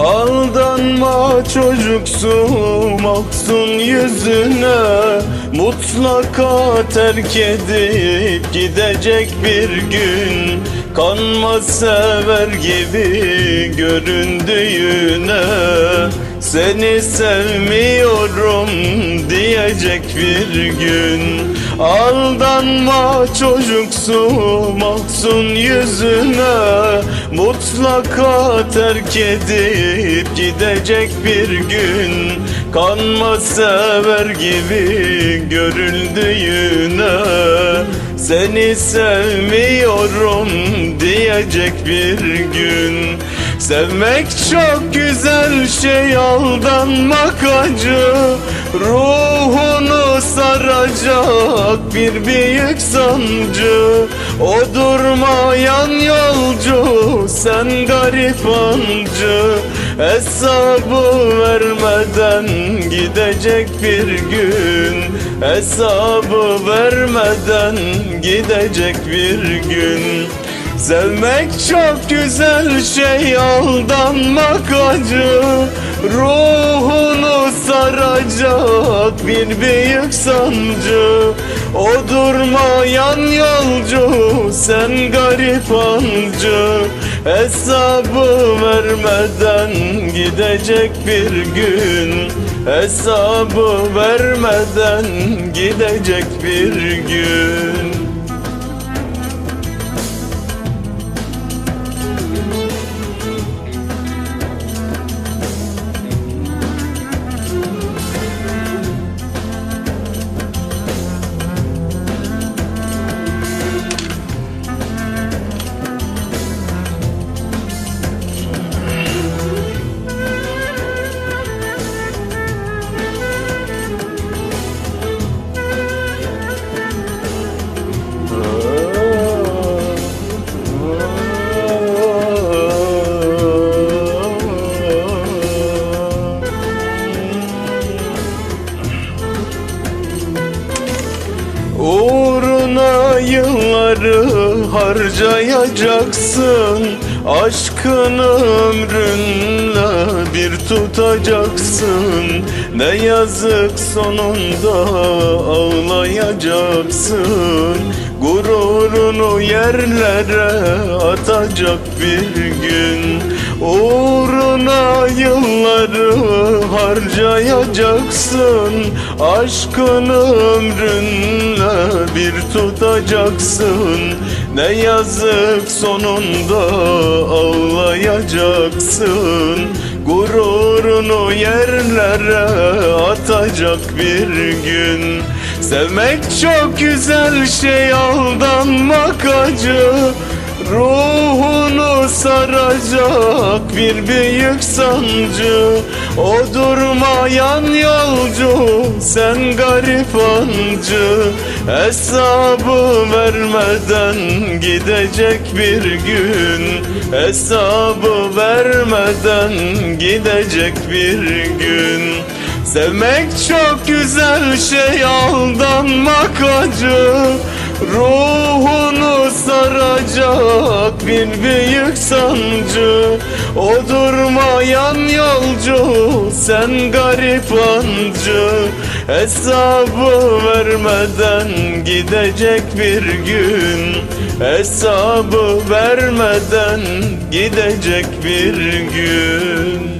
Aldanma çocuksu mahzun yüzüne. Mutlaka terk edip gidecek bir gün. Kanma sever gibi göründüğüne. Seni sevmiyorum diyecek bir gün Aldanma çocuksu mahzun yüzüne. Mutlaka terk edip gidecek bir gün. Kanma sever gibi görüldüğüne Seni sevmiyorum diyecek bir gün. Sevmek çok güzel şey aldanmak acı. Ruhunu saracak bir büyük sancı. O durmayan yolcu sen garip ancı. Hesabı vermeden gidecek bir gün. Hesabı vermeden gidecek bir gün. Sevmek çok güzel şey aldanmak acı. Ruhunu saracak bir büyük sancı O durmayan yolcu sen garip ancı. Hesabı vermeden gidecek bir gün Hesabı vermeden gidecek bir gün Uğruna yılları harcayacaksın. Aşkın ömrünle bir tutacaksın. Ne yazık sonunda ağlayacaksın. Gururunu yerlere atacak bir gün Uğruna yılları harcayacaksın. Aşkın ömrünle bir tutacaksın. Ne yazık sonunda ağlayacaksın. Gururunu yerlere atacak bir gün. Sevmek çok güzel şey aldanmak acı. Ruhunu saracak bir büyük sancı. O durmayan yolcu sen garip ancı. Hesabı vermeden gidecek bir gün. Hesabı vermeden gidecek bir gün. Sevmek çok güzel şey aldanmak acı Ruhunu saracak bir büyük sancı. O durmayan yolcu sen garip ancı. Hesabı vermeden gidecek bir gün. Hesabı vermeden gidecek bir gün